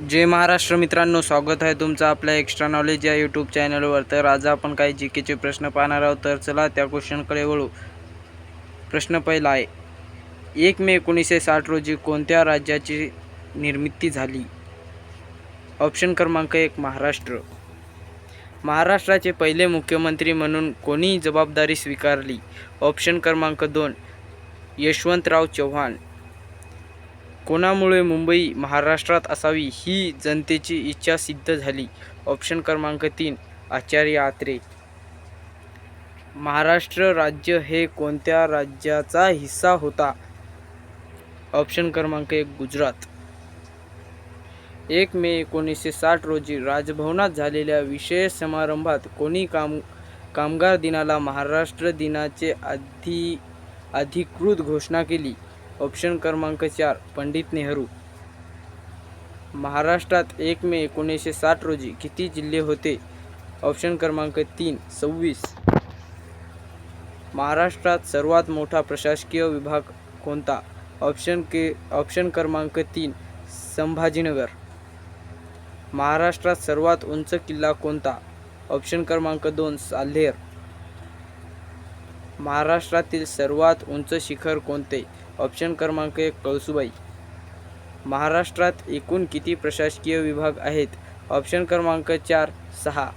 जय महाराष्ट्र मित्रांनो स्वागत आहे तुमचं आपल्या एक्स्ट्रा नॉलेज या यूट्यूब चॅनलवर तर आज आपण काही जी केचे प्रश्न पाहणार आहोत. तर चला त्या क्वेश्चनकडे वळू. प्रश्न पहिला आहे एक मे एकोणीसशे साठ रोजी कोणत्या राज्याची निर्मिती झाली? ऑप्शन क्रमांक एक महाराष्ट्र. महाराष्ट्राचे पहिले मुख्यमंत्री म्हणून कोणी जबाबदारी स्वीकारली? ऑप्शन क्रमांक दोन यशवंतराव चव्हाण. कोणामुळे मुंबई महाराष्ट्रात असावी ही जनतेची इच्छा सिद्ध झाली. ऑप्शन क्रमांक तीन आचार्य आत्रे. महाराष्ट्र राज्य हे कोणत्या राज्याचा हिस्सा होता? ऑप्शन क्रमांक एक गुजरात. एक मे एकोणीसशे साठ रोजी राजभवनात झालेल्या विशेष समारंभात कोणी काम कामगार दिनाला महाराष्ट्र दिनाचे अधि अधिकृत घोषणा केली? ऑप्शन क्रमांक चार पंडित नेहरू. महाराष्ट्रात एक मे एकोणीसशे साठ रोजी किती जिल्हे होते? ऑप्शन क्रमांक तीन सव्वीस. महाराष्ट्रात सर्वात मोठा प्रशासकीय विभाग कोणता? ऑप्शन के ऑप्शन क्रमांक तीन संभाजीनगर. महाराष्ट्रात सर्वात उंच किल्ला कोणता? ऑप्शन क्रमांक दोन साल्हेर. महाराष्ट्रातील सर्वात उंच शिखर कोणते? ऑप्शन क्रमांक एक कळसुबाई. महाराष्ट्रात एकूण किती प्रशासकीय विभाग आहेत? ऑप्शन क्रमांक चार सहा.